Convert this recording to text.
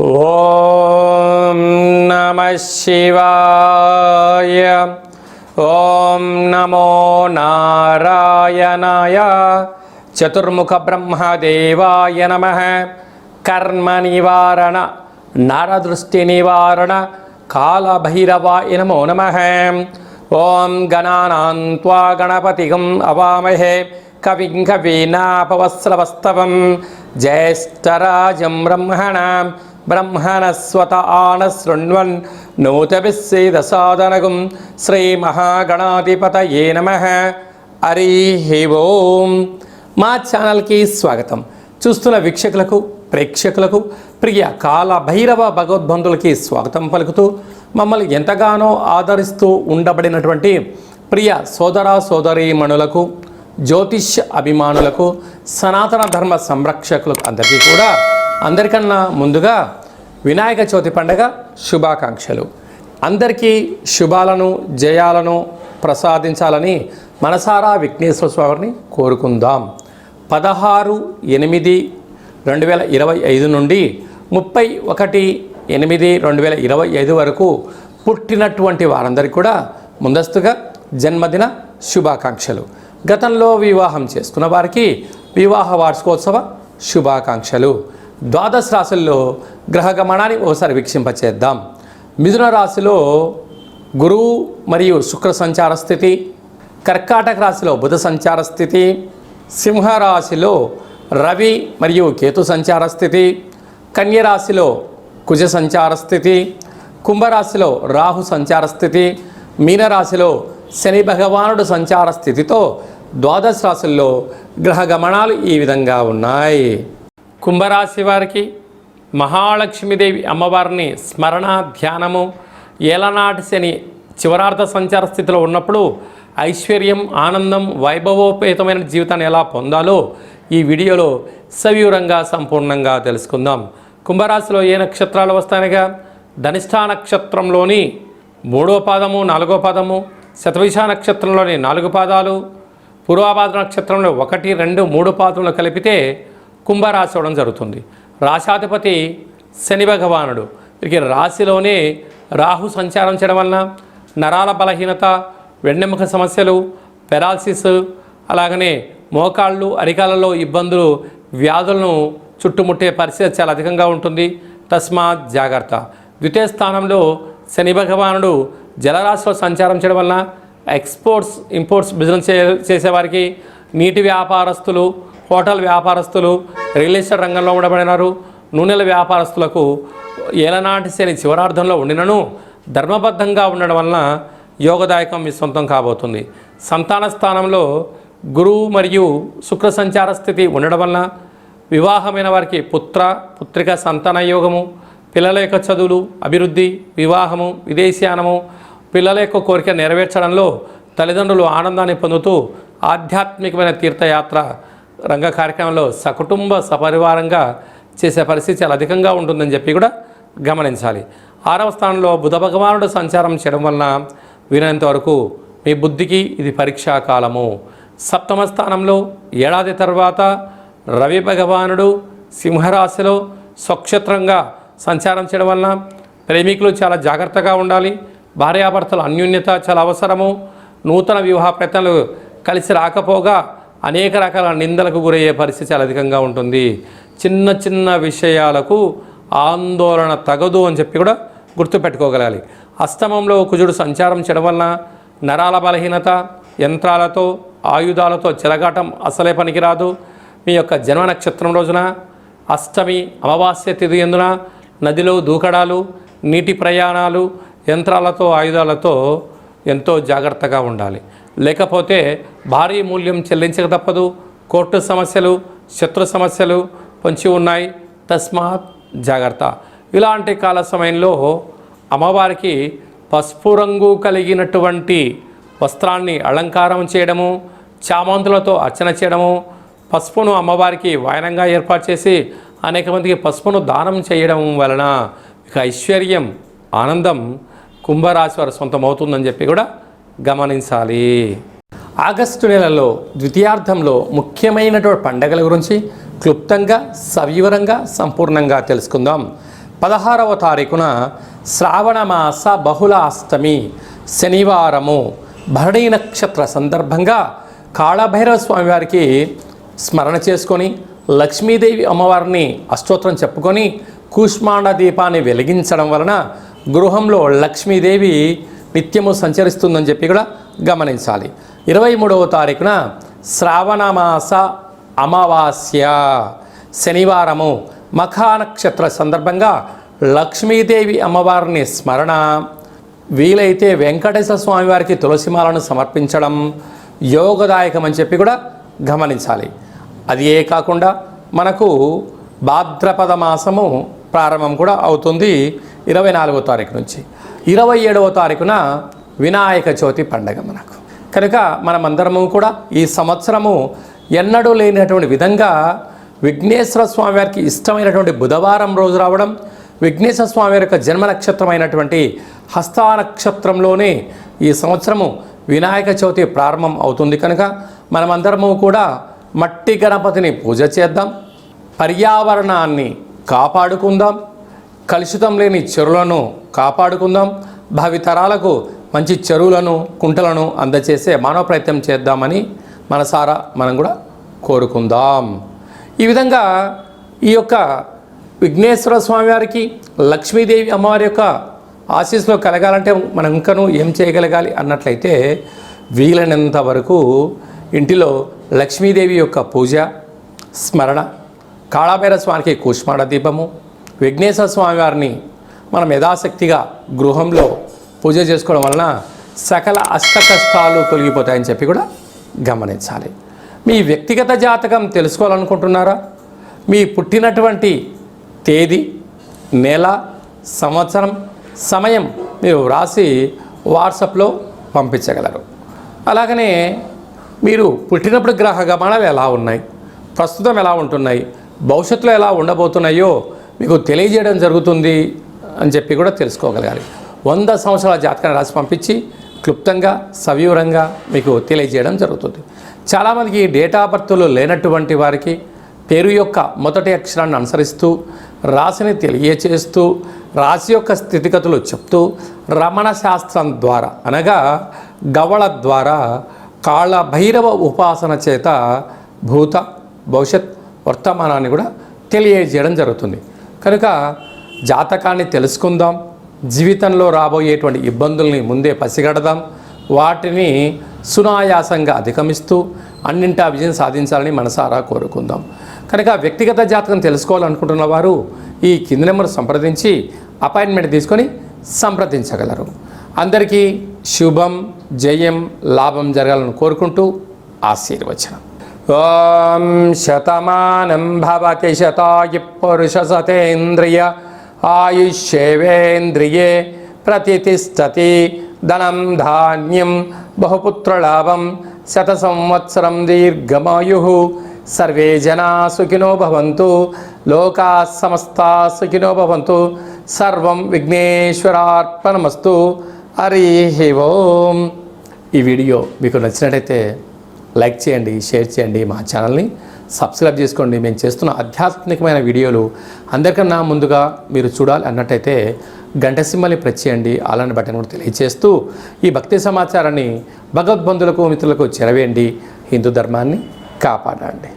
ఓం నమ శివాయ. ఓం నమో నారాయణాయ. చతుర్ముఖ బ్రహ్మదేవాయ నమ. కర్మ నివారణ నరదృష్టి నివారణ కాళభైరవాయ నమో నమ. ఓం గణానాన్వా గణపతిగం అవామహే కవిం కవీనాపవస్రవస్తవం జ్యేష్ఠరాజం బ్రహ్మణాం బ్రహ్మణస్వత ఆనశృణ్వన్ నూతభిస్సేదసాదనగుం శ్రీమహాగణాధిపతయే నమ హరి ఓం మా ఛానల్కి స్వాగతం. చూస్తున్న వీక్షకులకు ప్రేక్షకులకు ప్రియ కాల భైరవ భగవద్బంధులకి స్వాగతం పలుకుతూ మమ్మల్ని ఎంతగానో ఆదరిస్తూ ఉండబడినటువంటి ప్రియ సోదర సోదరీమణులకు జ్యోతిష్ అభిమానులకు సనాతన ధర్మ సంరక్షకులకు అందరికీ కూడా అందరికన్నా ముందుగా వినాయక చవితి పండగ శుభాకాంక్షలు. అందరికీ శుభాలను జయాలను ప్రసాదించాలని మనసారా విఘ్నేశ్వర స్వామిని కోరుకుందాం. పదహారు ఎనిమిది రెండు వేల ఇరవై ఐదు నుండి ముప్పై ఒకటి ఎనిమిది రెండు వేల ఇరవై ఐదు వరకు పుట్టినటువంటి వారందరికీ కూడా ముందస్తుగా జన్మదిన శుభాకాంక్షలు. గతంలో వివాహం చేసుకున్న వారికి వివాహ వార్షికోత్సవ శుభాకాంక్షలు. ద్వాదశ రాశుల్లో గ్రహ గమనాన్ని ఒకసారి వీక్షింపచేద్దాం. మిథున రాశిలో గురువు మరియు శుక్ర సంచార స్థితి కర్కాటక రాశిలో బుధ సంచార స్థితి సింహరాశిలో రవి మరియు కేతు సంచార స్థితి కన్యరాశిలో కుజ సంచార స్థితి కుంభరాశిలో రాహు సంచార స్థితి మీనరాశిలో శని భగవానుడు సంచార స్థితితో ద్వాదశ రాశుల్లో గ్రహ గమనాలు ఈ విధంగా ఉన్నాయి. కుంభరాశి వారికి మహాలక్ష్మీదేవి అమ్మవారిని స్మరణ ధ్యానము ఏలనాటి శని చివరార్థ సంచార స్థితిలో ఉన్నప్పుడు ఐశ్వర్యం ఆనందం వైభవోపేతమైన జీవితాన్ని ఎలా పొందాలో ఈ వీడియోలో సవివరంగా సంపూర్ణంగా తెలుసుకుందాం. కుంభరాశిలో ఏ నక్షత్రాలు వస్తాయనగా ధనిష్ఠా నక్షత్రంలోని మూడో పాదము నాలుగో పాదము శతవిష నక్షత్రంలోని నాలుగు పాదాలు పూర్వాపాద నక్షత్రంలో ఒకటి రెండు మూడు పాదములు కలిపితే కుంభరాశి అవడం జరుగుతుంది. రాశాధిపతి శని భగవానుడు. వీరికి రాశిలోనే రాహు సంచారం చేయడం వలన నరాల బలహీనత వెన్నెముక సమస్యలు పెరాలసిస్ అలాగనే మోకాళ్ళు అరికాలలో ఇబ్బందులు వ్యాధులను చుట్టుముట్టే పరిస్థితి చాలా అధికంగా ఉంటుంది. తస్మాత్ జాగ్రత్త. ద్వితీయ స్థానంలో శని భగవానుడు జలరాశిలో సంచారం చేయడం వలన ఎక్స్పోర్ట్స్ ఇంపోర్ట్స్ బిజినెస్ చే చేసేవారికి నీటి వ్యాపారస్తులు హోటల్ వ్యాపారస్తులు రియల్ ఎస్టేట్ రంగంలో ఉండబడినారు. నూనెల వ్యాపారస్తులకు ఏలనాటి శని చివరార్థంలో ఉండినను ధర్మబద్ధంగా ఉండడం వలన యోగదాయకం మీ సొంతం కాబోతుంది. సంతాన స్థానంలో గురువు మరియు శుక్ర సంచార స్థితి ఉండడం వలన వివాహమైన వారికి పుత్ర పుత్రిక సంతాన యోగము పిల్లల యొక్క చదువులు అభివృద్ధి వివాహము విదేశీయానము పిల్లల యొక్క కోరిక నెరవేర్చడంలో తల్లిదండ్రులు ఆనందాన్ని పొందుతూ ఆధ్యాత్మికమైన తీర్థయాత్ర రంగ కార్యక్రమంలో సకుటుంబ సపరివారంగా చేసే పరిస్థితి చాలా అధికంగా ఉంటుందని చెప్పి కూడా గమనించాలి. ఆరవ స్థానంలో బుధ భగవానుడు సంచారం చేయడం వలన వీలైనంత వరకు మీ బుద్ధికి ఇది పరీక్షా కాలము. సప్తమ స్థానంలో ఏడాది తర్వాత రవి భగవానుడు సింహరాశిలో స్వక్షేత్రంగా సంచారం చేయడం వలన ప్రేమికులు చాలా జాగ్రత్తగా ఉండాలి. భార్యాభర్తల అన్యోన్యత చాలా అవసరము. నూతన వివాహ ప్రయత్నాలు కలిసి రాకపోగా అనేక రకాల నిందలకు గురయ్యే పరిస్థితి చాలా అధికంగా ఉంటుంది. చిన్న చిన్న విషయాలకు ఆందోళన తగదు అని చెప్పి కూడా గుర్తుపెట్టుకోగలగాలి. అస్తమంలో కుజుడు సంచారం చేయడం వలన నరాల బలహీనత యంత్రాలతో ఆయుధాలతో చెలగాటం అసలే పనికిరాదు. మీ యొక్క జన్మ నక్షత్రం రోజున అష్టమి అమావాస్య తిథి ఎందున నదిలో దూకడాలు నీటి ప్రయాణాలు యంత్రాలతో ఆయుధాలతో ఎంతో జాగ్రత్తగా ఉండాలి. లేకపోతే భారీ మూల్యం చెల్లించక తప్పదు. కోర్టు సమస్యలు శత్రు సమస్యలు పొంచి ఉన్నాయి. తస్మాత్ జాగ్రత్త. ఇలాంటి కాల సమయంలో అమ్మవారికి పసుపు రంగు కలిగినటువంటి వస్త్రాన్ని అలంకారం చేయడము చామంతులతో అర్చన చేయడము పసుపును అమ్మవారికి వాయనంగా ఏర్పాటు చేసి అనేక మందికి పసుపును దానం చేయడం వలన ఇక ఐశ్వర్యం ఆనందం కుంభరాశి వారు సొంతమవుతుందని చెప్పి కూడా గమనించాలి. ఆగస్టు నెలలో ద్వితీయార్థంలో ముఖ్యమైనటువంటి పండగల గురించి క్లుప్తంగా సవివరంగా సంపూర్ణంగా తెలుసుకుందాం. పదహారవ తారీఖున శ్రావణ మాస బహుళ అష్టమి శనివారము. భరణీ నక్షత్ర సందర్భంగా కాళభైరవ స్వామి వారికి స్మరణ చేసుకొని లక్ష్మీదేవి అమ్మవారిని అష్టోత్తరం చెప్పుకొని కూష్మాండ దీపాన్ని వెలిగించడం వలన గృహంలో లక్ష్మీదేవి నిత్యము సంచరిస్తుందని చెప్పి కూడా గమనించాలి. ఇరవై మూడవ తారీఖున శ్రావణమాస అమావాస్య శనివారము మఖానక్షత్ర సందర్భంగా లక్ష్మీదేవి అమ్మవారిని స్మరణ వీలైతే వెంకటేశ్వర స్వామివారికి తులసిమాలను సమర్పించడం యోగదాయకం అని చెప్పి కూడా గమనించాలి. అది ఏ కాకుండా మనకు భాద్రపద మాసము ప్రారంభం కూడా అవుతుంది ఇరవై నాలుగో తారీఖు నుంచి. ఇరవై ఏడవ తారీఖున వినాయక చవితి పండగ మనకు. కనుక మనమందరము కూడా ఈ సంవత్సరము ఎన్నడూ లేనటువంటి విధంగా విఘ్నేశ్వర స్వామి వారికి ఇష్టమైనటువంటి బుధవారం రోజు రావడం విఘ్నేశ్వర స్వామి యొక్క జన్మ నక్షత్రమైనటువంటి హస్తా నక్షత్రంలోనే ఈ సంవత్సరము వినాయక చవితి ప్రారంభం అవుతుంది. కనుక మనమందరము కూడా మట్టి గణపతిని పూజ చేద్దాం. పర్యావరణాన్ని కాపాడుకుందాం. కలుషితం లేని చెరువులను కాపాడుకుందాం. భావితరాలకు మంచి చెరువులను కుంటలను అందచేసే మానవ ప్రయత్నం చేద్దామని మనసారా మనం కూడా కోరుకుందాం. ఈ విధంగా ఈ యొక్క విఘ్నేశ్వర స్వామి వారికి లక్ష్మీదేవి అమ్మవారి యొక్క ఆశీస్సులో కలగాలంటే మనం ఇంకనూ ఏం చేయగలగాలి అన్నట్లయితే వీలైనంత వరకు ఇంటిలో లక్ష్మీదేవి యొక్క పూజ స్మరణ కాళాభైర స్వామికి కూష్మాడ దీపము విఘ్నేశ్వర స్వామి వారిని మనం యథాశక్తిగా గృహంలో పూజ చేసుకోవడం వలన సకల అష్ట కష్టాలు తొలగిపోతాయని చెప్పి కూడా గమనించాలి. మీ వ్యక్తిగత జాతకం తెలుసుకోవాలనుకుంటున్నారా? మీ పుట్టినటువంటి తేదీ నెల సంవత్సరం సమయం మీరు వ్రాసి వాట్సాప్లో పంపించగలరు. అలాగనే మీరు పుట్టినప్పుడు గ్రహ గమనాలు ఎలా ఉన్నాయి? ప్రస్తుతం ఎలా ఉంటున్నాయి? భవిష్యత్తులో ఎలా ఉండబోతున్నాయో మీకు తెలియజేయడం జరుగుతుంది అని చెప్పి కూడా తెలుసుకోగలగాలి. వంద సంవత్సరాల జాతకాన్ని రాసి పంపించి క్లుప్తంగా సవివరంగా మీకు తెలియజేయడం జరుగుతుంది. చాలామందికి డేటా బర్త్లు లేనటువంటి వారికి పేరు యొక్క మొదటి అక్షరాన్ని అనుసరిస్తూ రాశిని తెలియచేస్తూ రాశి యొక్క స్థితిగతులు చెప్తూ రమణ శాస్త్రం ద్వారా అనగా గవళ ద్వారా కాళ్ళ భైరవ ఉపాసన చేత భూత భవిష్యత్ వర్తమానాన్ని కూడా తెలియజేయడం జరుగుతుంది. కనుక జాతకాన్ని తెలుసుకుందాం జీవితంలో రాబోయేటువంటి ఇబ్బందుల్ని ముందే పసిగడదాం వాటిని సునాయాసంగా అధిగమిస్తూ అన్నింటా విజయం సాధించాలని మనసారా కోరుకుందాం. కనుక వ్యక్తిగత జాతకం తెలుసుకోవాలనుకుంటున్న వారు ఈ కింది నెంబర్ సంప్రదించి అపాయింట్మెంట్ తీసుకొని సంప్రదించగలరు. అందరికీ శుభం జయం లాభం జరగాలని కోరుకుంటూ ఆశీర్వచనం. ఓం శతమానం భవతి శతాయు పురుష సతేంద్రియ ఆయుష్యేవేంద్రియే ప్రతిష్టతి ధనం ధాన్యం బహుపుత్రలాభం శత సంవత్సరం దీర్ఘమాయు. సర్వే జనా సుఖినో భవంతు లోకా సమస్త సుఖినో భవంతు. సర్వం విఘ్నేశ్వరార్పణమస్తు. హరి ఓం. ఈ వీడియో మీకు నచ్చినట్టయితే లైక్ చేయండి షేర్ చేయండి మా ఛానల్ని సబ్స్క్రైబ్ చేసుకోండి. మేము చేస్తున్న ఆధ్యాత్మికమైన వీడియోలు అందరికన్నా ముందుగా మీరు చూడాలి అన్నట్టయితే గంట సింబల్ని ప్రెస్ చేయండి. అలాంటి బటన్ కూడా తెలియజేస్తూ ఈ భక్తి సమాచారాన్ని భగవద్బంధులకు మిత్రులకు చెరవేయండి. హిందూ ధర్మాన్ని కాపాడండి.